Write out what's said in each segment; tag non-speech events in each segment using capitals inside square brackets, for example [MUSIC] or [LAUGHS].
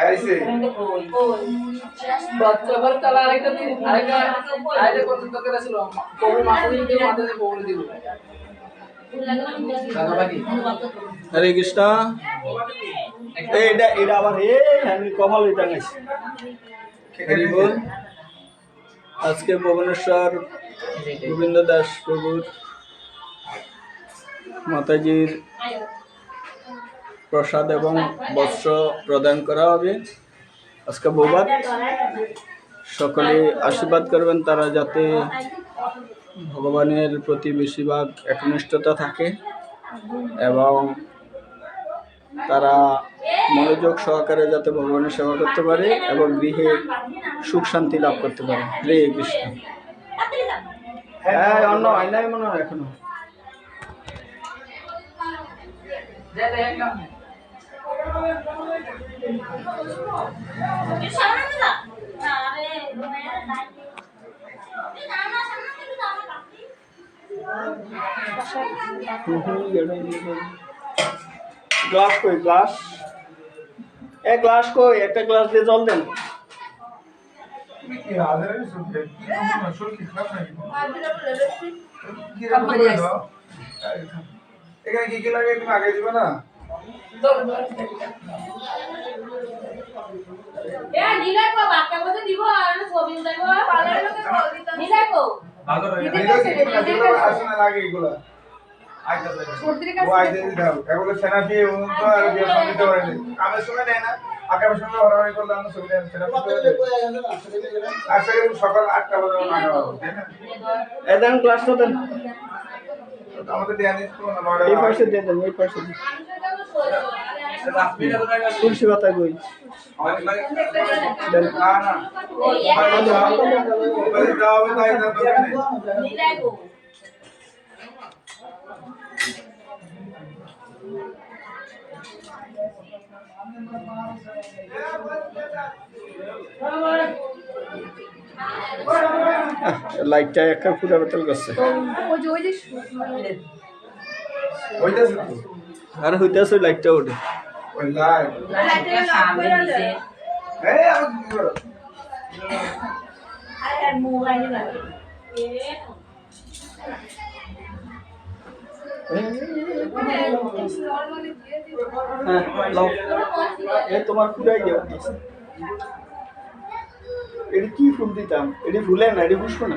আইছে বাচ্চা বাচ্চা আরেকটা দিন আরেকটা আরেকটা কত দরকার ছিল কবুল মাথা দিয়ে মাথা দিয়ে কবুল দিব। হরে কৃষ্ণ। এটা এটা আবার হে আমি কমল এটা হরি বল আজকে ভুবনেশ্বর গোবিন্দ দাস প্রভুর মাতাজির প্রসাদ এবং বস্ত্র প্রদান করা হবে। আজকে বোবাদ সকলে আশীর্বাদ করবেন, তারা যাতে ভগবানের প্রতি বেশিরভাগ একনিষ্ঠতা থাকে এবং তারা মনোযোগ সহকারে যাতে ভগবানের সেবা করতে পারে এবং গৃহে সুখ শান্তি লাভ করতে পারে। হরে কৃষ্ণ। হ্যাঁ অন্য নাই মনে হয় এখনও। গ্লাস কই গ্লাস এক গ্লাস কই একটা গ্লাস দিয়ে জল দেন এখানে কি কি লাগে তুমি আগে দিবে না সকাল আটটা বাজে তো আমাদের এই পাশে দিয়ে দেন এই পাশে দিয়ে। তুলসী পাতা ওই নেই। লাইটটা একটা ফুটা বেতল করছে হইতাছে তো। আর হইতেছে লাইটটা ওঠে ওই লাইট। এই, আমার কি করো? হ্যাঁ তোমার এটি কি ফুল দিতাম এটি ফুলে না এটি পুষ্প না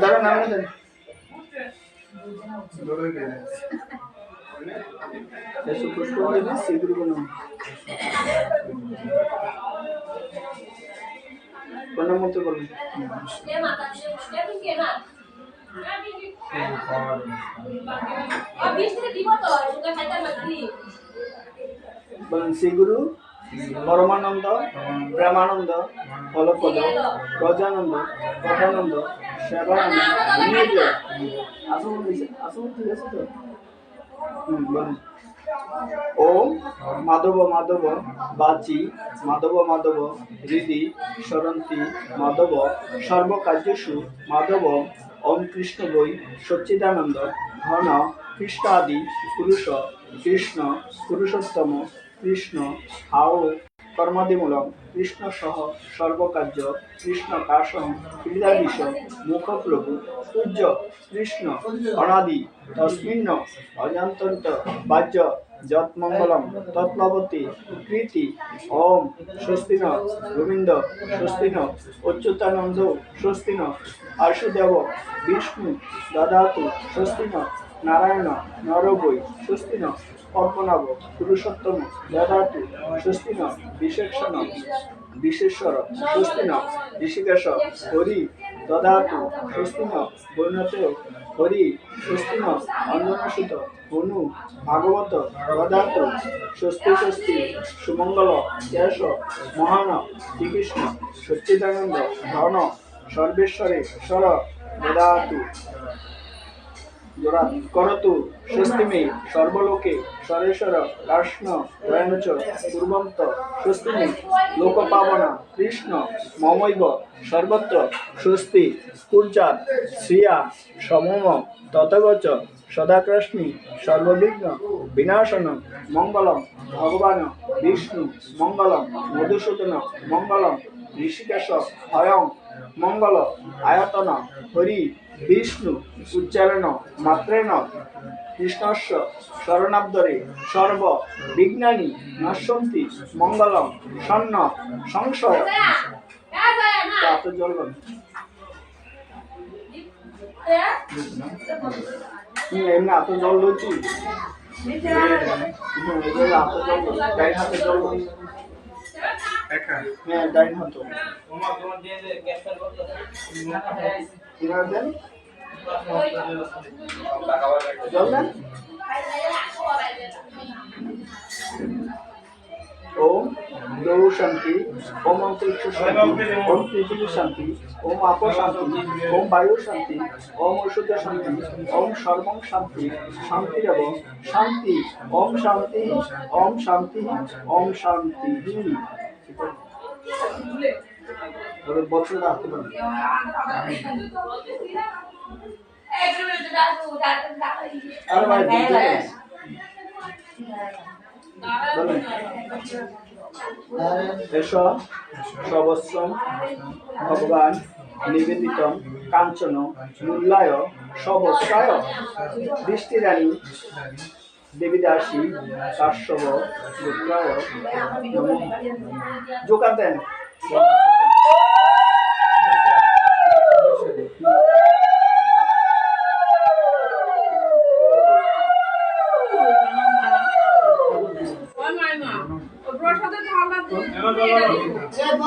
দাঁড়া নাম। এসব পুষ্প দিলে সেগুলো নাম প্রণাম মতো বলেন বলেন শ্রী গুরু, পরমানন্দ প্রেমানন্দ ফলপদ প্রজানন্দ পদানন্দ সেবানন্দ ওম মাধব মাধব বাচি, মাধব মাধব হৃদি, স্মরন্তি মাধব, সর্বকার্যসু মাধব, ওম কৃষ্ণ বৈ, সচ্চিদানন্দ, ঘন কৃষ্ণ আদি পুরুষ, কৃষ্ণ পুরুষোত্তম কৃষ্ণ হাও কর্মাদিমূলক কৃষ্ণ সহ সর্বকার্য, কৃষ্ণ কাশম ক্রীড়াদিশ মুখপ্রভু সূর্য কৃষ্ণ অনাদি, তস্মিন্ন, অজান্তন্ত, বাহ্য, যৎমঙ্গলম তৎলবতী কৃতি, ওম, স্বস্তিন, গোবিন্দ, স্বস্তিন, অচ্যুতানন্দ, স্বস্তিন, আশুদেব, বিষ্ণু, দদাতু, স্বস্তিন, নারায়ণ, নরবৈ, স্বস্তিন পদ্মনাভ পুরুষোত্তম দদাতু স্বস্তিন বিশেষণ বিশেশ্বর স্বস্তিন ঋষিকেশ হরি, দদাতু স্বস্তিন বৈনতে হরি স্বস্তিন অঞ্জনাসুত হনু ভাগবত গদাত স্বস্তি স্বস্তি, সুমঙ্গল, কেশ, মহান, শ্রীকৃষ্ণ, সচ্চিদানন্দ ধন সর্বেশ্বরে স্বর বেদাতু জোড়া করতু স্বস্তিমে সর্বলোকে, সরেশ্বর কৃষ্ণ দয়ঞ্চ পূর্বন্ত স্বস্তিমে লোকপাবনা, কৃষ্ণ, মমৈব, সর্বত্র স্বস্তি কুর্জাত শ্রিয়া, সমম, ততগচ, সদাকৃষ্ণী, সর্ববিঘ্ন, বিনাশন, মঙ্গলম, ভগবান, বিষ্ণু, মঙ্গলম, মধুসূদন, মঙ্গলম, ঋষিকেশ, হয়ং মঙ্গল আয়তন হরি বিষ্ণু উচ্চারণ মাত্রেণ কৃষ্ণস্য শরণাব্দরে সর্ব বিজ্ঞানী নশ্যন্তি মঙ্গলম সন্ন সংশয় এমনি এত জল লইছি। হাতে জল হ্যাঁ ডাইন হতো কীভাবে দেন? জল দেন? ওম গৌ শান্তি, ওম অন্তরিক্ষ শান্তি, ওম পৃথিবী শান্তি, ওম আপ শান্তি, ওম বায়ু শান্তি, ওম ঔষধ শান্তি, ওম সর্বং শান্তি শান্তি দেব, শান্তি, ওম শান্তি ওম শান্তি ওম শান্তি। তবে বছর পারবে। আর ভাই এস সবস্রম ভগবান নিবেদিত কাঞ্চন মূল্যায় সবস্রায় দৃষ্টিরানী দেবীদাসী কাশ্যব গোত্রায় নমঃ।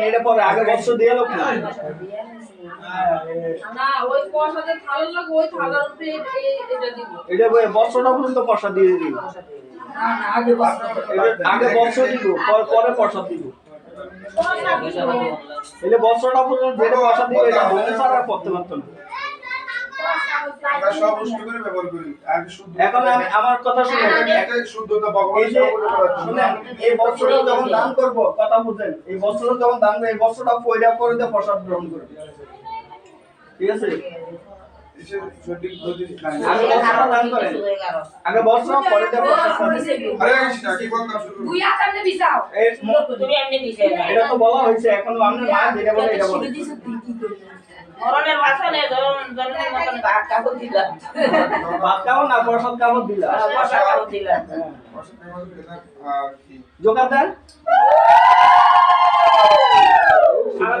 এটা পরে আগে বছর দিয়ে লোক না না ওই পয়সাতে থালার লাগে ওই থালার উপরে এ- এটা দিব। এটা বই বছরটা পর্যন্ত পয়সা দিয়ে দিব? না না আগে বছর। দিব পরে পয়সা দিব। এটা বছরটা পর্যন্ত যেটা পয়সা দিব এটা বছর ছাড়া আর করতে পারতো না। আমরা সব উষ্ণ করে ব্যবহার করি। আগে শুদ্ধ এখন আমি আমার কথা শুনে একটা শুদ্ধতা ভগবান শুনেন এই বছরে যখন দান করব কথা বুঝেন এই বছরে যখন দান করব, এই বছরটা পয়লা করে দিয়ে প্রসাদ গ্রহণ করবে। ঠিক আছে? সঠিক গতি নাই। আগে বছরটা দান করেন। আগে বছর পরে দিয়ে আরে কি বলতাম শুরু দুই হাতে বিছাও এই ম- এটা তো বলা হয়েছে এখন আপনার মা যেটা বলে এটা বলে। মরণের বাসনে জন্মের মতন ভাত কাপড় দিলাম। ভাত খাব না বসা কাপড় দিলাম? হ্যাঁ। আর কি জোকার দেন। আমার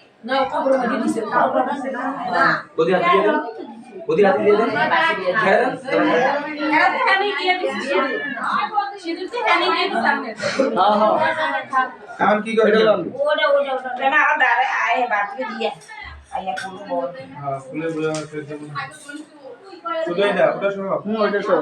না না কবার না মধ্যে দিছে। বদি হাতে দিয়ে দেন বদি হাতে দিয়ে দেন। ছেড়ে দেন। এরাতে হানি দিয়ে দিছি সিঁদুরতে হানি দিয়ে দিছি হ্যাঁ হ্যাঁ। এখন কি করে ওটা ওটা ওটা। কেন আমার দাঁড়ে আয় বাড়িতে দিয়ে আইয়া করব হ্যাঁ ফুলে ফুলে আমার শুধু এটা ওটা সব হুম ওইটা সব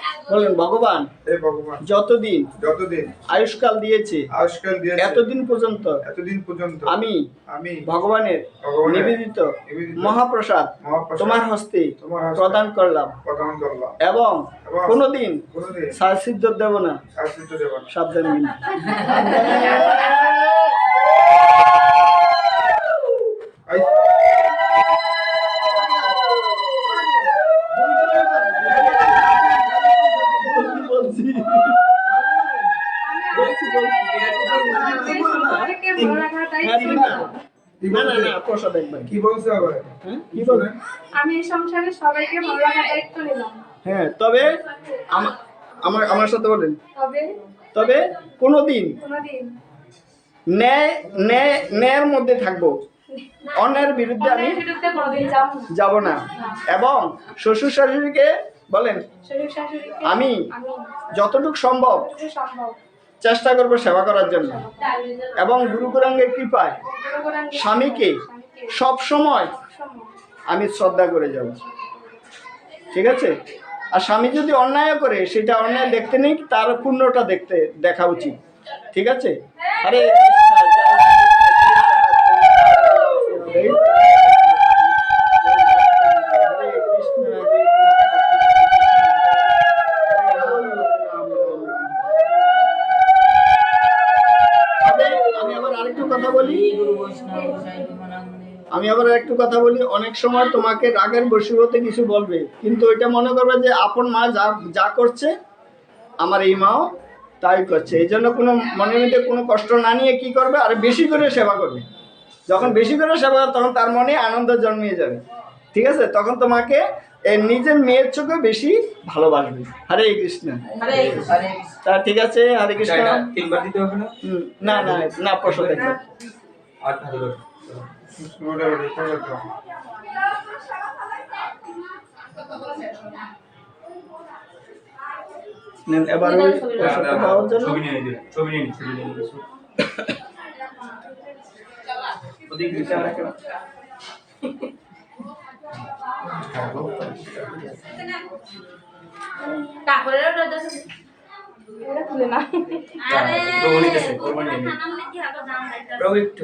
বলেন ভগবান হে ভগবান যতদিন যতদিন আয়ুষ্কাল দিয়েছে আজকাল দিয়েছে এতদিন পর্যন্ত এতদিন পর্যন্ত আমি আমি ভগবানের নিবেদিত মহাপ্রসাদ তোমার হস্তে প্রদান করলাম। প্রদান করলাম। এবং কোনোদিন কোনোদিন সারসিদ্ধ দেব না। শাস্তি দেব না। সাবধান [LAUGHS] না। না না না প্রসাদ একবার কি বলছে আবার হ্যাঁ কি বলেন আমি এই সংসারে সবাইকে ভালো রাখার দায়িত্ব নিলাম। হ্যাঁ তবে আমা- আমার আমার সাথে বলেন। তবে? তবে কোনোদিন কোনোদিন। ন্যায় ন্যায় ন্যায়ের মধ্যে থাকব। অন্যের বিরুদ্ধে আমি যাব না। এবং শ্বশুর শাশুড়িকে বলেন আমি যতটুকু সম্ভব চেষ্টা করব সেবা করার জন্য। এবং গুরু গুরাঙ্গের কৃপায় স্বামীকে সব সময় আমি শ্রদ্ধা করে যাব। ঠিক আছে? আর স্বামী যদি অন্যায় করে, সেটা অন্যায় দেখতে নেই, তার পূর্ণটা দেখতে দেখা উচিত। ঠিক আছে? আরে কথা বলি অনেক সময় তোমাকে রাগের বসীভূতে কিছু বলবে কিন্তু এটা মনে করবে যে আপন মা যা যা করছে আমার এই মাও তাই করছে। এই জন্য কোনো মনের মধ্যে কোনো কষ্ট না নিয়ে কি করবে? আর বেশি করে সেবা করবে। যখন বেশি করে সেবা করবে তখন তার মনে আনন্দ জন্মিয়ে যাবে। ঠিক আছে? তখন তোমাকে নিজের মেয়ের চোখে বেশি ভালোবাসবে। হরে কৃষ্ণ। তা ঠিক আছে? হরে কৃষ্ণ। না? না না না এবার ওই খাওয়ার জন্য। ছবি নিয়ে ছবি নিয়ে নি ছবি নিয়ে নিবি ওদিকে দিতে আর একটা কাপড়ের ওটা তো এটা খুলে না। আরে প্রভু নিতেছে প্রভু নিয়ে নিবি খানা কি হবে দাম রাখতে প্রভু একটু।